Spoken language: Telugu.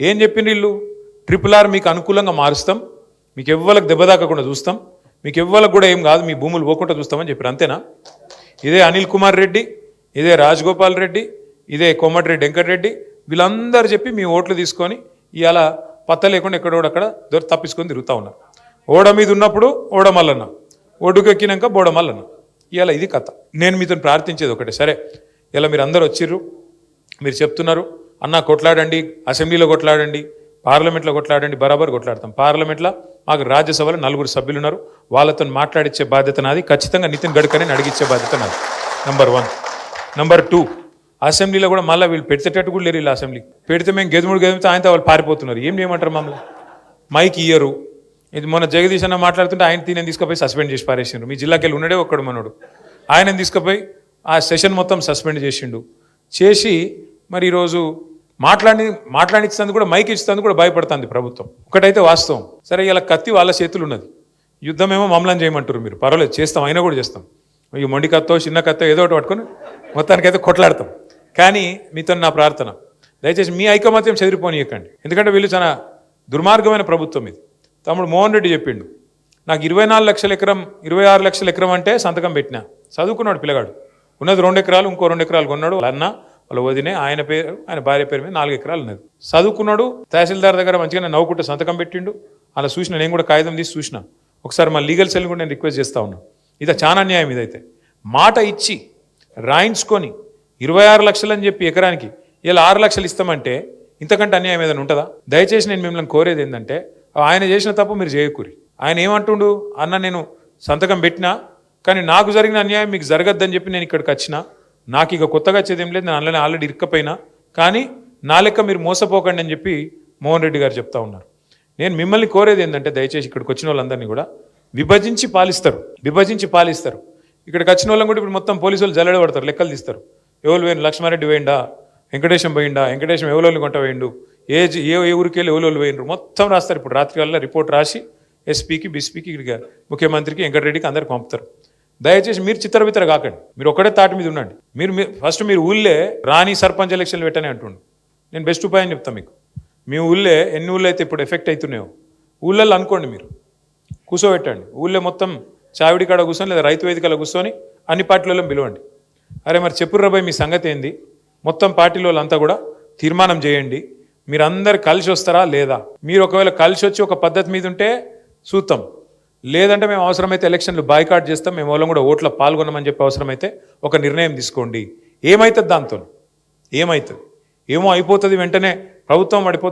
ఏం చెప్పిండ్రు వీళ్ళు? ట్రిపుల్ ఆర్ మీకు అనుకూలంగా మారుస్తాం. మీకు ఎవ్వలకు దెబ్బ తాకకుండా చూస్తాం. మీకు ఎవ్వలకు కూడా ఏం కాదు మీ భూములు పోకుండా చూస్తామని చెప్పారు. అంతేనా? ఇదే అనిల్ కుమార్ రెడ్డి ఇదే రాజగోపాల్ రెడ్డి ఇదే కోమటిరెడ్డి వెంకటరెడ్డి వీళ్ళందరూ చెప్పి మీ ఓట్లు తీసుకొని ఇవాళ పత్త లేకుండా ఎక్కడోడక్కడ దొరి తప్పించుకొని తిరుగుతూ ఉన్నారు. ఓడ మీద ఉన్నప్పుడు ఓడమల్లన్న ఒడ్డుకెక్కినాక బోడమల్లన్న ఇవాళ ఇది కథ. నేను మీతో ప్రార్థించేది ఒకటే. సరే ఇలా మీరు అందరు వచ్చిర్రు మీరు చెప్తున్నారు. అన్న కొట్లాడండి అసెంబ్లీలో కొట్లాడండి పార్లమెంట్లో కొట్లాడండి బరాబర్ కొట్లాడతాం. పార్లమెంట్లో మాకు రాజ్యసభలో నలుగురు సభ్యులు ఉన్నారు వాళ్ళతో మాట్లాడిచ్చే బాధ్యత నాది. ఖచ్చితంగా నితిన్ గడ్కరీని అడిగించే బాధ్యత నాది. నెంబర్ వన్ నెంబర్ టూ అసెంబ్లీలో కూడా మళ్ళీ వీళ్ళు పెడితేటట్టు కూడా లేరు వీళ్ళు అసెంబ్లీ. పెడితే మేము గెదుముడు గెదిమితే ఆయనతో వాళ్ళు పారిపోతున్నారు. ఏం చేయమంటారు మమ్మల్ని? మైక్ ఇయ్యరు. ఇది మొన్న జగదీష్ అన్న మాట్లాడుతుంటే ఆయన తీనని తీసుకుపోయి సస్పెండ్ చేసి పారేసిండ్రు. మీ జిల్లాకి వెళ్ళి ఉన్నాడే ఒక్కడు మనోడు. ఆయన తీసుకుపోయి ఆ సెషన్ మొత్తం సస్పెండ్ చేసిండు. చేసి మరి ఈరోజు మాట్లాడి మాట్లాడించినందుకు కూడా మైక్ ఇచ్చినందుకు కూడా భయపడుతుంది ప్రభుత్వం. ఒకటైతే వాస్తవం. సరే ఇలా కత్తి వాళ్ళ చేతులు ఉన్నది యుద్ధమేమో మమ్మల్ని చేయమంటారు మీరు. పర్వాలేదు చేస్తాం అయినా కూడా చేస్తాం. ఈ మొండి కత్తో చిన్న కత్తో ఏదో ఒకటి పట్టుకొని మొత్తానికైతే కొట్లాడతాం. కానీ మీతో నా ప్రార్థన. దయచేసి మీ ఐకమత్యం చెదిరిపోనీయకండి. ఎందుకంటే వీళ్ళు చాలా దుర్మార్గమైన ప్రభుత్వం ఇది. తమ్ముడు మోహన్ రెడ్డి చెప్పిండు. నాకు ఇరవై నాలుగు లక్షల ఎకరం ఇరవై ఆరు లక్షల ఎకరం అంటే సంతకం పెట్టినా. చదువుకున్నాడు పిల్లగాడు. ఉన్నది రెండు ఎకరాలు ఇంకో రెండు ఎకరాలు కొన్నాడు. అన్నా అన్న వాళ్ళ వదినే ఆయన పేరు ఆయన భార్య పేరు మీద నాలుగు ఎకరాలు ఉన్నది. చదువుకున్నాడు తహసీల్దార్ దగ్గర మంచిగా నవ్వుకుంటే సంతకం పెట్టిండు. అలా చూసిన నేను కూడా కాగితం తీసి చూసిన. ఒకసారి మా లీగల్ సెల్ కూడా నేను రిక్వెస్ట్ చేస్తా ఉన్నా. ఇది చాలా అన్యాయం ఇదైతే. మాట ఇచ్చి రాయించుకొని ఇరవై ఆరు లక్షలు అని చెప్పి ఎకరానికి ఇలా ఆరు లక్షలు ఇస్తామంటే ఇంతకంటే అన్యాయం ఏదైనా ఉంటుందా? దయచేసి నేను మిమ్మల్ని కోరేది ఏంటంటే ఆయన చేసిన తప్పు మీరు చేయకూరి. ఆయన ఏమంటుండు? అన్న నేను సంతకం పెట్టినా కానీ నాకు జరిగిన అన్యాయం మీకు జరగద్దని చెప్పి నేను ఇక్కడికి వచ్చిన నాకు ఇక కొత్తగా వచ్చేది ఏం లేదు నేను అందులోనే ఆల్రెడీ ఇరుక్కపోయినా. కానీ నా లెక్క మీరు మోసపోకండి అని చెప్పి మోహన్ రెడ్డి గారు చెప్తా ఉన్నారు. నేను మిమ్మల్ని కోరేది ఏంటంటే దయచేసి ఇక్కడికి వచ్చిన వాళ్ళందరినీ కూడా విభజించి పాలిస్తారు. విభజించి పాలిస్తారు. ఇక్కడికి వచ్చిన వాళ్ళని కూడా ఇప్పుడు మొత్తం పోలీసు వాళ్ళు జల్లెడ పడతారు లెక్కలు తీస్తారు. ఎవరు పోయిన లక్ష్మారెడ్డి పోయిండా? వెంకటేశం పోయిండా? వెంకటేశం ఎవరోళ్ళు కొంట పోయిండు? ఏ ఏ ఊరికి వెళ్ళి ఎవరోళ్ళు పోయిండ్రు? మొత్తం రాస్తారు. ఇప్పుడు రాత్రి వల్ల రిపోర్ట్ రాసి ఎస్పీకి బిస్పీకి ఇక్కడికి ముఖ్యమంత్రికి వెంకటరెడ్డికి అందరికి పంపుతారు. దయచేసి మీరు చిత్రవిత్ర కాకండి. మీరు ఒకటే తాటి మీద ఉండండి. మీరు ఫస్ట్ మీరు ఊళ్ళే రాణి సర్పంచ్ ఎలక్షన్లు పెట్టని అంటుండు. నేను బెస్ట్ ఉపాయం చెప్తాను మీకు. మీ ఊళ్ళే ఎన్ని ఊళ్ళో అయితే ఇప్పుడు ఎఫెక్ట్ అవుతున్నాయో ఊళ్ళల్లో అనుకోండి మీరు. కూర్చోబెట్టండి ఊళ్ళో మొత్తం చావిడి కాడ కూర్చొని లేదా రైతు వేదికలో కూర్చొని అన్ని పార్టీలలో పిలవండి. అరే మరి చెప్పుర్రబాయ్ మీ సంగతి ఏంది? మొత్తం పార్టీల వాళ్ళంతా కూడా తీర్మానం చేయండి. మీరందరు కలిసి వస్తారా లేదా? మీరు ఒకవేళ కలిసి వచ్చి ఒక పద్ధతి మీద ఉంటే చూద్దాం లేదంటే మేము అవసరమైతే ఎలక్షన్లు బాయ్కాట్ చేస్తాం మేము వాళ్ళం కూడా ఓట్లో పాల్గొనమని చెప్పి అవసరమైతే ఒక నిర్ణయం తీసుకోండి. ఏమవుతుంది దాంతో ఏమవుతుంది ఏమో అయిపోతుంది వెంటనే ప్రభుత్వం పడిపోతుంది.